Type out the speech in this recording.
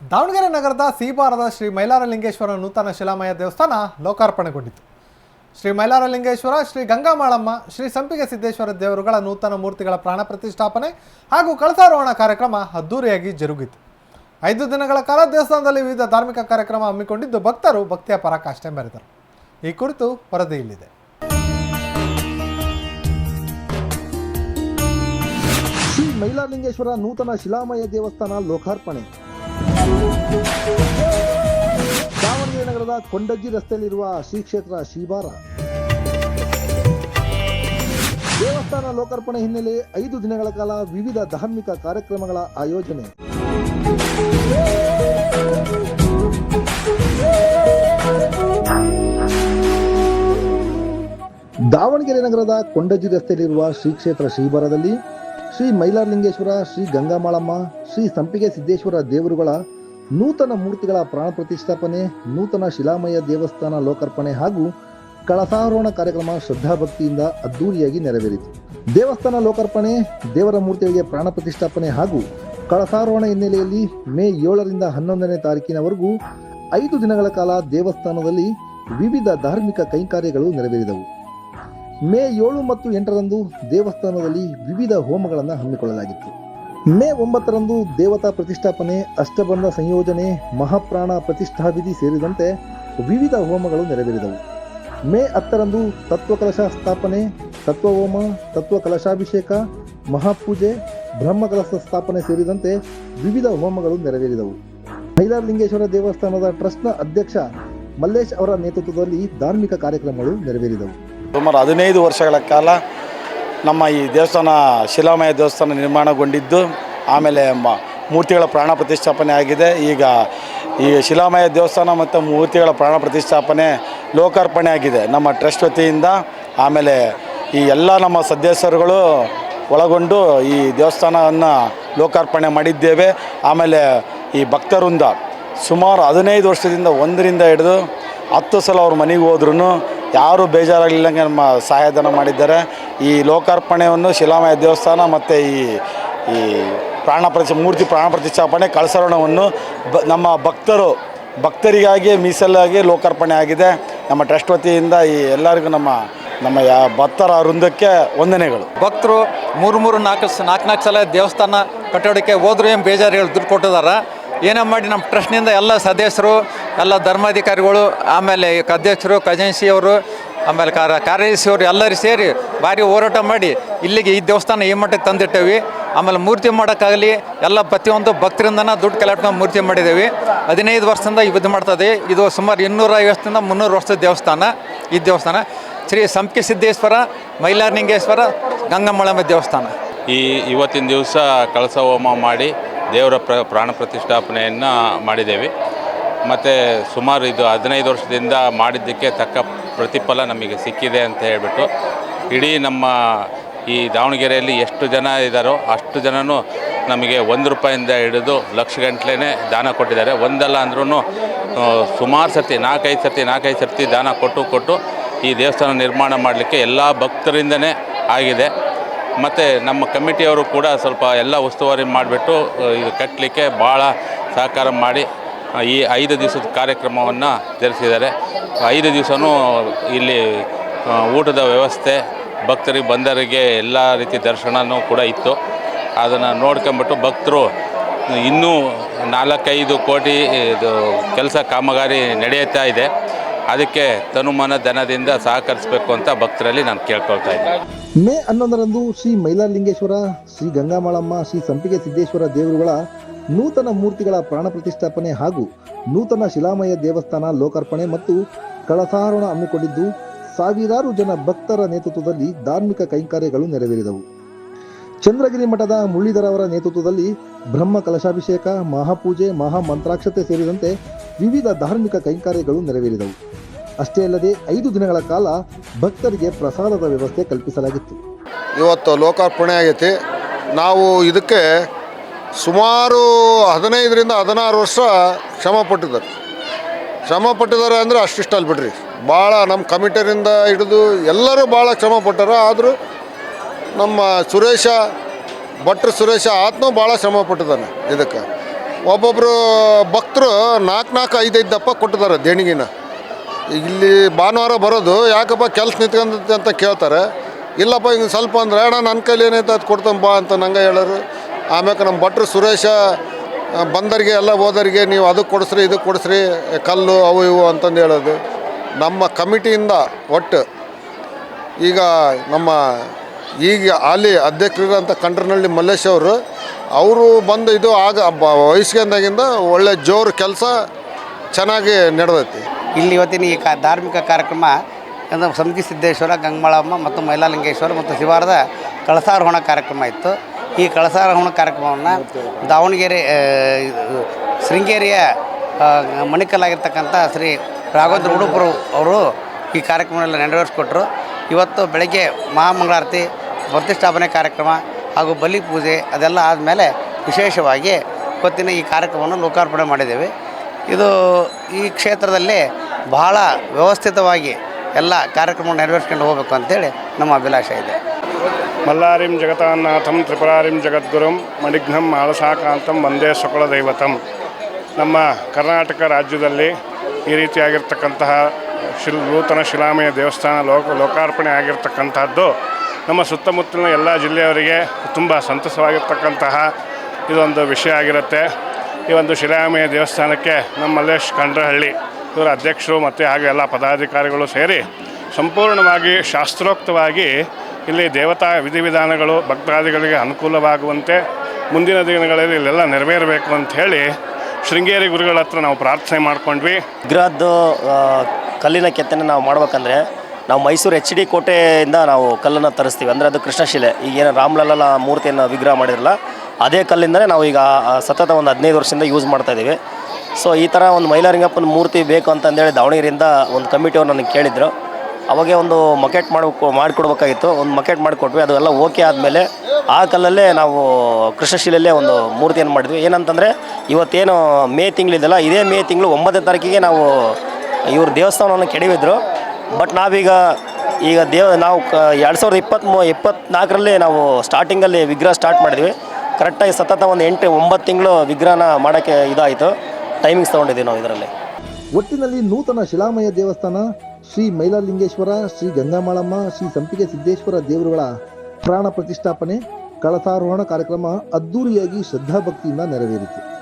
ದಾವಣಗೆರೆ ನಗರದ ಸೀಬಾರದ ಶ್ರೀ ಮೈಲಾರಲಿಂಗೇಶ್ವರ ನೂತನ ಶಿಲಾಮಯ ದೇವಸ್ಥಾನ ಲೋಕಾರ್ಪಣೆಗೊಂಡಿತು ಶ್ರೀ ಮೈಲಾರಲಿಂಗೇಶ್ವರ, ಶ್ರೀ ಗಂಗಾಮಾಳಮ್ಮ, ಶ್ರೀ ಸಂಪಿಗೆ ಸಿದ್ದೇಶ್ವರ ದೇವರುಗಳ ನೂತನ ಮೂರ್ತಿಗಳ ಪ್ರಾಣ ಪ್ರತಿಷ್ಠಾಪನೆ ಹಾಗೂ ಕಳಸಾರೋಹಣ ಕಾರ್ಯಕ್ರಮ ಅದ್ದೂರಿಯಾಗಿ ಜರುಗಿತು. ಐದು ದಿನಗಳ ಕಾಲ ದೇವಸ್ಥಾನದಲ್ಲಿ ವಿವಿಧ ಧಾರ್ಮಿಕ ಕಾರ್ಯಕ್ರಮ ಹಮ್ಮಿಕೊಂಡಿದ್ದು ಭಕ್ತರು ಭಕ್ತಿಯ ಪರಾಕಾಷ್ಠೆ ಮೆರೆದರು. ಈ ಕುರಿತು ವರದಿ ಇಲ್ಲಿದೆ. ಶ್ರೀ ಮೈಲಾರಲಿಂಗೇಶ್ವರ ನೂತನ ಶಿಲಾಮಯ ದೇವಸ್ಥಾನ ಲೋಕಾರ್ಪಣೆ. ಕೊಂಡಜ್ಜಿ ರಸ್ತೆಯಲ್ಲಿರುವ ಶ್ರೀ ಕ್ಷೇತ್ರ ಶ್ರೀಬಾರ ದೇವಸ್ಥಾನ ಲೋಕಾರ್ಪಣೆ ಹಿನ್ನೆಲೆ ಐದು ದಿನಗಳ ಕಾಲ ವಿವಿಧ ಧಾರ್ಮಿಕ ಕಾರ್ಯಕ್ರಮಗಳ ಆಯೋಜನೆ. ದಾವಣಗೆರೆ ನಗರದ ಕೊಂಡಜ್ಜಿ ರಸ್ತೆಯಲ್ಲಿರುವ ಶ್ರೀ ಕ್ಷೇತ್ರ ಶ್ರೀಬಾರದಲ್ಲಿ ಶ್ರೀ ಮೈಲಾರಲಿಂಗೇಶ್ವರ, ಶ್ರೀ ಗಂಗಾಮಾಳಮ್ಮ, ಶ್ರೀ ಸಂಪಿಗೆ ಸಿದ್ದೇಶ್ವರ ದೇವರುಗಳ ನೂತನ ಮೂರ್ತಿಗಳ ಪ್ರಾಣ ಪ್ರತಿಷ್ಠಾಪನೆ, ನೂತನ ಶಿಲಾಮಯ ದೇವಸ್ಥಾನ ಲೋಕಾರ್ಪಣೆ ಹಾಗೂ ಕಳಸಾರೋಹಣ ಕಾರ್ಯಕ್ರಮ ಶ್ರದ್ಧಾಭಕ್ತಿಯಿಂದ ಅದ್ದೂರಿಯಾಗಿ ನೆರವೇರಿತು. ದೇವಸ್ಥಾನ ಲೋಕಾರ್ಪಣೆ, ದೇವರ ಮೂರ್ತಿಗಳಿಗೆ ಪ್ರಾಣ ಪ್ರತಿಷ್ಠಾಪನೆ ಹಾಗೂ ಕಳಸಾರೋಹಣ ಹಿನ್ನೆಲೆಯಲ್ಲಿ ಮೇ ಏಳರಿಂದ ಹನ್ನೊಂದನೇ ತಾರೀಕಿನವರೆಗೂ ಐದು ದಿನಗಳ ಕಾಲ ದೇವಸ್ಥಾನದಲ್ಲಿ ವಿವಿಧ ಧಾರ್ಮಿಕ ಕೈಂಕಾರ್ಯಗಳು ನೆರವೇರಿದವು. ಮೇ ಏಳು ಮತ್ತು ಎಂಟರಂದು ದೇವಸ್ಥಾನದಲ್ಲಿ ವಿವಿಧ ಹೋಮಗಳನ್ನು ಹಮ್ಮಿಕೊಳ್ಳಲಾಗಿತ್ತು. ಮೇ ಒಂಬತ್ತರಂದು ದೇವತಾ ಪ್ರತಿಷ್ಠಾಪನೆ, ಅಷ್ಟಬಂಧ ಸಂಯೋಜನೆ, ಮಹಾಪ್ರಾಣ ಪ್ರತಿಷ್ಠಾವಿಧಿ ಸೇರಿದಂತೆ ವಿವಿಧ ಹೋಮಗಳು ನೆರವೇರಿದವು. ಮೇ ಹತ್ತರಂದು ತತ್ವಕಲಶ ಸ್ಥಾಪನೆ, ತತ್ವಹೋಮ, ತತ್ವಕಲಶಾಭಿಷೇಕ, ಮಹಾಪೂಜೆ, ಬ್ರಹ್ಮಕಲಶ ಸ್ಥಾಪನೆ ಸೇರಿದಂತೆ ವಿವಿಧ ಹೋಮಗಳು ನೆರವೇರಿದವು. ಮೈಲಾರಲಿಂಗೇಶ್ವರ ದೇವಸ್ಥಾನದ ಟ್ರಸ್ಟ್ನ ಅಧ್ಯಕ್ಷ ಮಲ್ಲೇಶ್ ಅವರ ನೇತೃತ್ವದಲ್ಲಿ ಧಾರ್ಮಿಕ ಕಾರ್ಯಕ್ರಮಗಳು ನೆರವೇರಿದವು. ಸುಮಾರು ಹದಿನೈದು ವರ್ಷಗಳ ಕಾಲ ನಮ್ಮ ಈ ದೇವಸ್ಥಾನ ಶಿಲಾಮಯ ದೇವಸ್ಥಾನ ನಿರ್ಮಾಣಗೊಂಡಿದ್ದು, ಆಮೇಲೆ ಮ, ಮೂರ್ತಿಗಳ ಪ್ರಾಣ ಪ್ರತಿಷ್ಠಾಪನೆ ಆಗಿದೆ. ಈಗ ಈ ಶಿಲಾಮಯ ದೇವಸ್ಥಾನ ಮತ್ತು ಮೂರ್ತಿಗಳ ಪ್ರಾಣ ಪ್ರತಿಷ್ಠಾಪನೆ ಲೋಕಾರ್ಪಣೆ ಆಗಿದೆ. ನಮ್ಮ ಟ್ರಸ್ಟ್ ವತಿಯಿಂದ ಆಮೇಲೆ ಈ ಎಲ್ಲ ನಮ್ಮ ಸದಸ್ಯರುಗಳು ಒಳಗೊಂಡು ಈ ದೇವಸ್ಥಾನವನ್ನು ಲೋಕಾರ್ಪಣೆ ಮಾಡಿದ್ದೇವೆ. ಆಮೇಲೆ ಈ ಭಕ್ತರಿಂದ ಸುಮಾರು ಹದಿನೈದು ವರ್ಷದಿಂದ ಒಂದರಿಂದ ಹಿಡಿದು ಹತ್ತು ಸಲ ಅವ್ರ ಮನೆಗೆ ಹೋದ್ರೂ ಯಾರೂ ಬೇಜಾರಾಗಲಿಲ್ಲಂಗೆ ನಮ್ಮ ಸಹಾಯಧನ ಮಾಡಿದ್ದಾರೆ. ಈ ಲೋಕಾರ್ಪಣೆಯನ್ನು ಶಿಲಾಮಯ ದೇವಸ್ಥಾನ ಮತ್ತು ಈ ಈ ಪ್ರಾಣ ಪ್ರತಿ, ಮೂರ್ತಿ ಪ್ರಾಣ ಪ್ರತಿಷ್ಠಾಪನೆ ಕಳಸರಣವನ್ನು ಬ, ನಮ್ಮ ಭಕ್ತರು ಭಕ್ತರಿಗಾಗಿ ಮೀಸಲಾಗಿ ಲೋಕಾರ್ಪಣೆ ಆಗಿದೆ. ನಮ್ಮ ಟ್ರಸ್ಟ್ ವತಿಯಿಂದ ಈ ಎಲ್ಲರಿಗೂ ನಮ್ಮ ನಮ್ಮ ಯಾ ಭಕ್ತರ ವೃಂದಕ್ಕೆ ವಂದನೆಗಳು. ಭಕ್ತರು ಮೂರು ಮೂರು ನಾಲ್ಕು ನಾಲ್ಕು ನಾಲ್ಕು ಸಲ ದೇವಸ್ಥಾನ ಕಟ್ಟಡಕ್ಕೆ ಹೋದ್ರು ಏನು ಬೇಜಾರು ಹೇಳಿ ದುಡ್ಡು ಕೊಟ್ಟಿದ್ದಾರೆ ಏನೇ ಮಾಡಿ ನಮ್ಮ ಟ್ರಸ್ಟ್ನಿಂದ ಎಲ್ಲ ಸದಸ್ಯರು, ಎಲ್ಲ ಧರ್ಮಾಧಿಕಾರಿಗಳು, ಆಮೇಲೆ ಅಧ್ಯಕ್ಷರು ಖಜಾನ್ಸಿ ಅವರು ಆಮೇಲೆ ಕಾರ ಕಾರ್ಯದರ್ಶಿಯವರು ಎಲ್ಲರೂ ಸೇರಿ ಭಾರಿ ಹೋರಾಟ ಮಾಡಿ ಇಲ್ಲಿಗೆ ಈ ದೇವಸ್ಥಾನ ಈ ಮಟ್ಟಕ್ಕೆ ತಂದಿಟ್ಟೇವಿ. ಆಮೇಲೆ ಮೂರ್ತಿ ಮಾಡೋಕ್ಕಾಗಲಿ ಎಲ್ಲ ಪ್ರತಿಯೊಂದು ಭಕ್ತರಿಂದನ ದುಡ್ಡು ಕಲೆಕ್ಟ್ಕೊಂಡು ಮೂರ್ತಿ ಮಾಡಿದ್ದೇವೆ. ಹದಿನೈದು ವರ್ಷದಿಂದ ಇದು ಮಾಡ್ತದೆ. ಇದು ಸುಮಾರು ಇನ್ನೂರ ಐವತ್ತರಿಂದ ಮುನ್ನೂರು ವರ್ಷದ ದೇವಸ್ಥಾನ. ಈ ದೇವಸ್ಥಾನ ಶ್ರೀ ಸಂಪಿಗೆ ಸಿದ್ದೇಶ್ವರ ಮೈಲಾರ್ನಿಂಗೇಶ್ವರ ಗಂಗಮ್ಮಳಮ್ಮ ದೇವಸ್ಥಾನ. ಈ ಇವತ್ತಿನ ದಿವಸ ಕಳಸ ಹೋಮ ಮಾಡಿ ದೇವರ ಪ್ರ ಪ್ರಾಣ ಪ್ರತಿಷ್ಠಾಪನೆಯನ್ನು ಮಾಡಿದ್ದೇವೆ. ಮತ್ತು ಸುಮಾರು ಇದು ಹದಿನೈದು ವರ್ಷದಿಂದ ಮಾಡಿದ್ದಕ್ಕೆ ತಕ್ಕ ಪ್ರತಿಫಲ ನಮಗೆ ಸಿಕ್ಕಿದೆ ಅಂತ ಹೇಳಿಬಿಟ್ಟು ಇಡೀ ನಮ್ಮ ಈ ದಾವಣಗೆರೆಯಲ್ಲಿ ಎಷ್ಟು ಜನ ಇದ್ದಾರೋ ಅಷ್ಟು ಜನನೂ ನಮಗೆ ಒಂದು ರೂಪಾಯಿಂದ ಹಿಡಿದು ಲಕ್ಷ ಗಂಟ್ಲೇ ದಾನ ಕೊಟ್ಟಿದ್ದಾರೆ. ಒಂದಲ್ಲ ಅಂದ್ರೂ ಸುಮಾರು ಸರ್ತಿ, ನಾಲ್ಕೈದು ಸರ್ತಿ ನಾಲ್ಕೈದು ಸರ್ತಿ ದಾನ ಕೊಟ್ಟು ಕೊಟ್ಟು ಈ ದೇವಸ್ಥಾನ ನಿರ್ಮಾಣ ಮಾಡಲಿಕ್ಕೆ ಎಲ್ಲ ಭಕ್ತರಿಂದನೇ ಆಗಿದೆ. ಮತ್ತು ನಮ್ಮ ಕಮಿಟಿಯವರು ಕೂಡ ಸ್ವಲ್ಪ ಎಲ್ಲ ಉಸ್ತುವಾರಿ ಮಾಡಿಬಿಟ್ಟು ಇದು ಕಟ್ಟಲಿಕ್ಕೆ ಭಾಳ ಸಹಕಾರ ಮಾಡಿ ಈ ಐದು ದಿವಸದ ಕಾರ್ಯಕ್ರಮವನ್ನು ಜರುಗಿಸಿದ್ದಾರೆ. ಐದು ದಿವಸವೂ ಇಲ್ಲಿ ಊಟದ ವ್ಯವಸ್ಥೆ, ಭಕ್ತರಿಗೆ ಬಂದವರಿಗೆ ಎಲ್ಲ ರೀತಿ ದರ್ಶನವೂ ಕೂಡ ಇತ್ತು. ಅದನ್ನು ನೋಡ್ಕೊಂಬಿಟ್ಟು ಭಕ್ತರು ಇನ್ನೂ ನಾಲ್ಕೈದು ಕೋಟಿ, ಇದು, ಕೆಲಸ ಕಾಮಗಾರಿ ನಡೆಯುತ್ತಾ ಇದೆ. ಅದಕ್ಕೆ ತನುಮನ ಧನದಿಂದ ಸಹಕರಿಸಬೇಕು ಅಂತ ಭಕ್ತರಲ್ಲಿ ನಾನು ಕೇಳ್ಕೊಳ್ತಾ ಇದ್ದೀನಿ. ಮೇ ಹನ್ನೊಂದರಂದು ಶ್ರೀ ಮೈಲಾರಲಿಂಗೇಶ್ವರ ಶ್ರೀ ಗಂಗಾಮಾಳಮ್ಮ, ಶ್ರೀ ಸಂಪಿಗೆ ಸಿದ್ದೇಶ್ವರ ದೇವರುಗಳ ನೂತನ ಮೂರ್ತಿಗಳ ಪ್ರಾಣ ಪ್ರತಿಷ್ಠಾಪನೆ ಹಾಗೂ ನೂತನ ಶಿಲಾಮಯ ದೇವಸ್ಥಾನ ಲೋಕಾರ್ಪಣೆ ಮತ್ತು ಕಳಸಾರೋಹಣ ಹಮ್ಮಿಕೊಂಡಿದ್ದು, ಸಾವಿರಾರು ಜನ ಭಕ್ತರ ನೇತೃತ್ವದಲ್ಲಿ ಧಾರ್ಮಿಕ ಕೈಂಕಾರ್ಯಗಳು ನೆರವೇರಿದವು. ಚಂದ್ರಗಿರಿ ಮಠದ ಮುರಳೀಧರ ನೇತೃತ್ವದಲ್ಲಿ ಬ್ರಹ್ಮ ಕಲಶಾಭಿಷೇಕ, ಮಹಾಪೂಜೆ, ಮಹಾ ಮಂತ್ರಾಕ್ಷತೆ ಸೇರಿದಂತೆ ವಿವಿಧ ಧಾರ್ಮಿಕ ಕೈಂಕಾರ್ಯಗಳು ನೆರವೇರಿದವು. ಅಷ್ಟೇ ಅಲ್ಲದೆ ಐದು ದಿನಗಳ ಕಾಲ ಭಕ್ತರಿಗೆ ಪ್ರಸಾದದ ವ್ಯವಸ್ಥೆ ಕಲ್ಪಿಸಲಾಗಿತ್ತು. ಇವತ್ತು ಲೋಕಾರ್ಪಣೆ ಆಗೈತಿ. ನಾವು ಇದಕ್ಕೆ ಸುಮಾರು ಹದಿನೈದರಿಂದ ಹದಿನಾರು ವರ್ಷ ಶ್ರಮ ಪಟ್ಟಿದ್ದಾರೆ. ಶ್ರಮ ಪಟ್ಟಿದ್ದಾರೆ ಅಂದರೆ ಅಷ್ಟಿಷ್ಟಲ್ಲಿ ಬಿಡ್ರಿ. ಭಾಳ ನಮ್ಮ ಕಮಿಟಿಯಿಂದ ಹಿಡಿದು ಎಲ್ಲರೂ ಭಾಳ ಶ್ರಮ ಪಟ್ಟಾರ. ಆದರೂ ನಮ್ಮ ಸುರೇಶ, ಭಟ್ರು ಸುರೇಶ ಆತನೂ ಭಾಳ ಶ್ರಮ ಪಟ್ಟಿದ್ದಾನೆ ಇದಕ್ಕೆ. ಒಬ್ಬೊಬ್ಬರು ಭಕ್ತರು ನಾಲ್ಕು ನಾಲ್ಕು ಐದೈದು ದಪ್ಪ ಕೊಟ್ಟಿದ್ದಾರೆ ದೇಣಿಗಿನ. ಇಲ್ಲಿ ಭಾನುವಾರ ಬರೋದು ಯಾಕಪ್ಪ ಕೆಲಸ ನಿಂತ್ಕೊಂಡೈತೆ ಅಂತ ಕೇಳ್ತಾರೆ. ಇಲ್ಲಪ್ಪ ಹಿಂಗೆ ಸ್ವಲ್ಪ ಅಂದ್ರೆ, ಅಣ್ಣ ನನ್ನ ಕೈಲಿ ಏನೈತೆ ಅದು ಕೊಡ್ತಾನೆ ಬಾ ಅಂತ ನಂಗೆ ಹೇಳೋರು. ಆಮ್ಯಾಕೆ ನಮ್ಮ ಭಟ್ರು ಸುರೇಶ ಬಂದರಿಗೆ ಎಲ್ಲ ಹೋದರಿಗೆ ನೀವು ಅದಕ್ಕೆ ಕೊಡಿಸ್ರಿ, ಇದಕ್ಕೆ ಕೊಡಿಸ್ರಿ, ಕಲ್ಲು ಅವು ಇವು ಅಂತಂದು ಹೇಳೋದು. ನಮ್ಮ ಕಮಿಟಿಯಿಂದ ಒಟ್ಟು ಈಗ ನಮ್ಮ ಈಗ ಅಲ್ಲಿ ಅಧ್ಯಕ್ಷರಿರೋಂಥ ಕಂಡ್ರನಹಳ್ಳಿ ಮಲ್ಲೇಶ್ ಅವರು ಅವರು ಬಂದು ಇದು ಆಗ ವಯಸ್ಸಿಗೆಂದಾಗಿಂದ ಒಳ್ಳೆ ಜೋರು ಕೆಲಸ ಚೆನ್ನಾಗಿ ನಡೆದೈತಿ. ಇಲ್ಲಿ ಇವತ್ತಿನ ಈ ಕಾ, ಧಾರ್ಮಿಕ ಕಾರ್ಯಕ್ರಮ ಸಮಿತಿ ಸಿದ್ದೇಶ್ವರ, ಗಂಗಮಾಳಮ್ಮ ಮತ್ತು ಮೈಲಾಲಿಂಗೇಶ್ವರ ಮತ್ತು ಶಿವಾರದ ಕಳಸಾರೋಹಣ ಕಾರ್ಯಕ್ರಮ ಇತ್ತು. ಈ ಕಳಸಾರೋಹಣ ಕಾರ್ಯಕ್ರಮವನ್ನು ದಾವಣಗೆರೆ ಶೃಂಗೇರಿಯ ಮಣಿಕಲ್ಲಾಗಿರ್ತಕ್ಕಂಥ ಶ್ರೀ ರಾಘವೇಂದ್ರ ಉಡುಪರು ಅವರು ಈ ಕಾರ್ಯಕ್ರಮನೆಲ್ಲ ನೆರವೇರಿಸ್ಕೊಟ್ರು. ಇವತ್ತು ಬೆಳಗ್ಗೆ ಮಹಾಮಂಗಳಾರತಿ ಪ್ರತಿಷ್ಠಾಪನೆ ಕಾರ್ಯಕ್ರಮ ಹಾಗೂ ಬಲಿ ಪೂಜೆ ಅದೆಲ್ಲ ಆದಮೇಲೆ ವಿಶೇಷವಾಗಿ ಇವತ್ತಿನ ಈ ಕಾರ್ಯಕ್ರಮವನ್ನು ಲೋಕಾರ್ಪಣೆ ಮಾಡಿದ್ದೇವೆ. ಇದು ಈ ಕ್ಷೇತ್ರದಲ್ಲಿ ಬಹಳ ವ್ಯವಸ್ಥಿತವಾಗಿ ಎಲ್ಲ ಕಾರ್ಯಕ್ರಮ ನೆರವೇರಿಸ್ಕೊಂಡು ಹೋಗಬೇಕು ಅಂತೇಳಿ ನಮ್ಮ ಅಭಿಲಾಷೆ ಇದೆ. ಮಲ್ಲಾರಿಂ ಜಗತಾನ್ನಾಥಂ ತ್ರಿಪುರಾರಿಂ ಜಗದ್ಗುರುಂ, ಮಣಿಘ್ನಂ, ಆಳಸಾಕಾಂತಂ ಒಂದೇ ಸಕಲ ದೈವತಂ. ನಮ್ಮ ಕರ್ನಾಟಕ ರಾಜ್ಯದಲ್ಲಿ ಈ ರೀತಿಯಾಗಿರ್ತಕ್ಕಂತಹ ಶಿಲ್, ನೂತನ ಶಿಲಾಮಯ ದೇವಸ್ಥಾನ ಲೋಕ, ಲೋಕಾರ್ಪಣೆ ಆಗಿರ್ತಕ್ಕಂತಹದ್ದು ನಮ್ಮ ಸುತ್ತಮುತ್ತಲಿನ ಎಲ್ಲ ಜಿಲ್ಲೆಯವರಿಗೆ ತುಂಬ ಸಂತಸವಾಗಿರ್ತಕ್ಕಂತಹ ಇದೊಂದು ವಿಷಯ ಆಗಿರುತ್ತೆ. ಈ ಒಂದು ಶಿಲಾಮಯ ದೇವಸ್ಥಾನಕ್ಕೆ ನಮ್ಮ ಮಲ್ಲೇಶ್ ಕಂಡ್ರಹಳ್ಳಿ ಇವರ ಅಧ್ಯಕ್ಷರು ಮತ್ತು ಹಾಗೆ ಎಲ್ಲ ಪದಾಧಿಕಾರಿಗಳು ಸೇರಿ ಸಂಪೂರ್ಣವಾಗಿ ಶಾಸ್ತ್ರೋಕ್ತವಾಗಿ ಇಲ್ಲಿ ದೇವತಾ ವಿಧಿವಿಧಾನಗಳು ಭಕ್ತಾದಿಗಳಿಗೆ ಅನುಕೂಲವಾಗುವಂತೆ ಮುಂದಿನ ದಿನಗಳಲ್ಲಿ ಇಲ್ಲೆಲ್ಲ ನೆರವೇರಬೇಕು ಅಂತ ಹೇಳಿ ಶೃಂಗೇರಿ ಗುರುಗಳ ಹತ್ರ ನಾವು ಪ್ರಾರ್ಥನೆ ಮಾಡ್ಕೊಂಡ್ವಿ. ವಿಗ್ರಹದ್ದು ಕಲ್ಲಿನ ಕೆತ್ತನೆ ನಾವು ಮಾಡ್ಬೇಕಂದ್ರೆ ನಾವು ಮೈಸೂರು ಎಚ್ ಡಿ ಕೋಟೆಯಿಂದ ನಾವು ಕಲ್ಲನ್ನು ತರಿಸ್ತೀವಿ. ಅಂದರೆ ಅದು ಕೃಷ್ಣಶಿಲೆ. ಈಗೇನು ರಾಮ್ಲಲ್ಲ ಮೂರ್ತಿಯನ್ನು ವಿಗ್ರಹ ಮಾಡಿರಲ್ಲ, ಅದೇ ಕಲ್ಲಿಂದಲೇ ನಾವು ಈಗ ಸತತ ಒಂದು ಹದಿನೈದು ವರ್ಷದಿಂದ ಯೂಸ್ ಮಾಡ್ತಾ ಇದ್ದೀವಿ. ಸೊ ಈ ಥರ ಒಂದು ಮೈಲಾರಿಂಗಪ್ಪನ ಮೂರ್ತಿ ಬೇಕು ಅಂತಂದೇಳಿ ದಾವಣಗೆರೆಯಿಂದ ಒಂದು ಕಮಿಟಿಯವ್ರು ನನಗೆ ಕೇಳಿದ್ರು. ಅವಾಗೆ ಒಂದು ಮಕೆಟ್ ಮಾಡಬೇಕು ಮಾಡಿಕೊಡ್ಬೇಕಾಗಿತ್ತು. ಒಂದು ಮಕೆಟ್ ಮಾಡಿಕೊಟ್ವಿ. ಅದು ಎಲ್ಲ ಓಕೆ ಆದಮೇಲೆ ಆ ಕಲ್ಲಲ್ಲೇ ನಾವು ಕೃಷ್ಣಶಿಲೆಯಲ್ಲೇ ಒಂದು ಮೂರ್ತಿಯನ್ನು ಮಾಡಿದ್ವಿ. ಏನಂತಂದರೆ, ಇವತ್ತೇನು ಮೇ ತಿಂಗಳಿದೆಲ್ಲ ಇದೇ ಮೇ ತಿಂಗಳು ಒಂಬತ್ತನೇ ತಾರೀಕಿಗೆ ನಾವು ಇವ್ರ ದೇವಸ್ಥಾನವನ್ನು ಕೆಡವಿದ್ರು. ಬಟ್ ನಾವೀಗ, ಈಗ ದೇವ, ನಾವು ಕ, ಎರಡು ಸಾವಿರದ ಇಪ್ಪತ್ತ್ಮೂ ಇಪ್ಪತ್ತ್ನಾಲ್ಕರಲ್ಲಿ ನಾವು ಸ್ಟಾರ್ಟಿಂಗಲ್ಲಿ ವಿಗ್ರಹ ಸ್ಟಾರ್ಟ್ ಮಾಡಿದ್ವಿ. ಕರೆಕ್ಟಾಗಿ ಸತತ ಒಂದು ಎಂಟು, ಒಂಬತ್ತು ತಿಂಗಳು ವಿಗ್ರಹನ ಮಾಡೋಕ್ಕೆ ಇದಾಯಿತು. ಟೈಮಿಂಗ್ಸ್ ತೊಗೊಂಡಿದ್ದೀವಿ ನಾವು ಇದರಲ್ಲಿ. ಒಟ್ಟಿನಲ್ಲಿ ನೂತನ ಶಿಲಾಮಯ ದೇವಸ್ಥಾನ ಶ್ರೀ ಮೈಲಾಲಿಂಗೇಶ್ವರ, ಶ್ರೀ ಗಂಗಾಮಾಳಮ್ಮ, ಶ್ರೀ ಸಂಪಿಗೆ ಸಿದ್ದೇಶ್ವರ ದೇವರುಗಳ ಪ್ರಾಣ ಪ್ರತಿಷ್ಠಾಪನೆ, ಕಳಸಾರೋಹಣ ಕಾರ್ಯಕ್ರಮ ಅದ್ದೂರಿಯಾಗಿ ಶ್ರದ್ಧಾಭಕ್ತಿಯಿಂದ ನೆರವೇರಿತು.